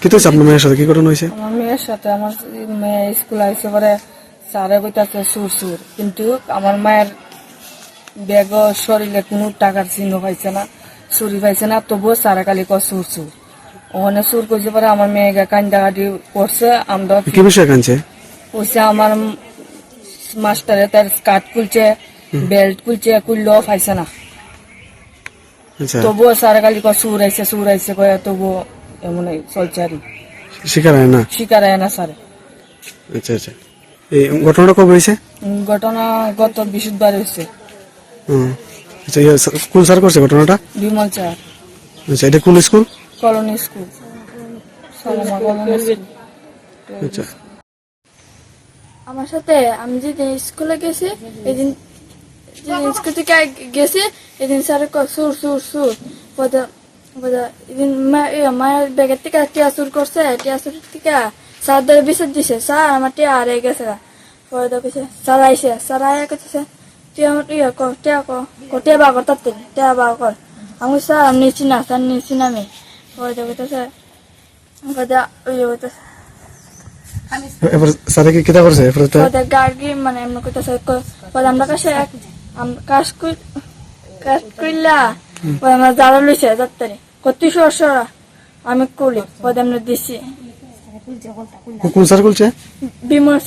কি তো আপনার মেয়ের সাথে? কি ঘটনা হয়েছে আমার মেয়ের সাথে আমার মেয়ে স্কুল আইসে পরে স্যারে কইতাছে সুর সুর কিন্তু আমার মায়ের ব্যাগ শরীরে কোনো টাকার চিহ্ন পাইছে না চুরি পাইছে না তবুও স্যারে কালি ক সুর সুর ওখানে সুর করছে পরে আমার মেয়েকে কান্দাকাটি করছে আমরা কি বিষয়ে কানছে কইছে আমার মাস্টারে তার স্কার্ট খুলছে বেল্ট খুলছে খুললেও পাইছে না। আচ্ছা। তবুও স্যারে কালি ক সুর আইছে সুর আইছে কয়ে তবুও এমন চলছে শিকার হয় না? শিকার হয় না স্যারে। আচ্ছা আচ্ছা। এই ঘটনাটা কবে হয়েছে? ঘটনা গত বৃহস্পতিবার হয়েছে। হুম। আচ্ছা ইয়ে, স্কুল স্যার করছে ঘটনাটা? বিমল চার আচ্ছা এটা কোন school? Colony school. Colony school. আচ্ছা। আমার সাথে আমি যেদিন স্কুলে গেছি এদিন যেদিন স্কুল থেকে গেছি এদিন স্যার সুর সুর সুর। ইয়ে, মায়ের ব্যাগের থেকে টিয়া সুর করছে টিয়া সুর থেকে স্যার ধরে বিচার দিছে। স্যার আমার টিয়া হারে গেছে পরে দেখেছে স্যার আইসে স্যার আয় আমার ইয়ে কর টিয়া কর টিয়া বা কর তাতে টিয়া বা কর। আমি স্যার আমি নিচ্ছি না স্যার নিচ্ছি না আমি। পরে ইয়ে করতেছে স্যারে কি কিতা করছে? এরপরে তো গাড়ি মানে এমন করতেছে পরে আমরা কাছে কাজ কাজ কইলা। আমরা জাড়া লইছে যাত্তারে কত সরসরা আমি করি ওদের আমরা দিছি। কোন স্যার বলছে বিমল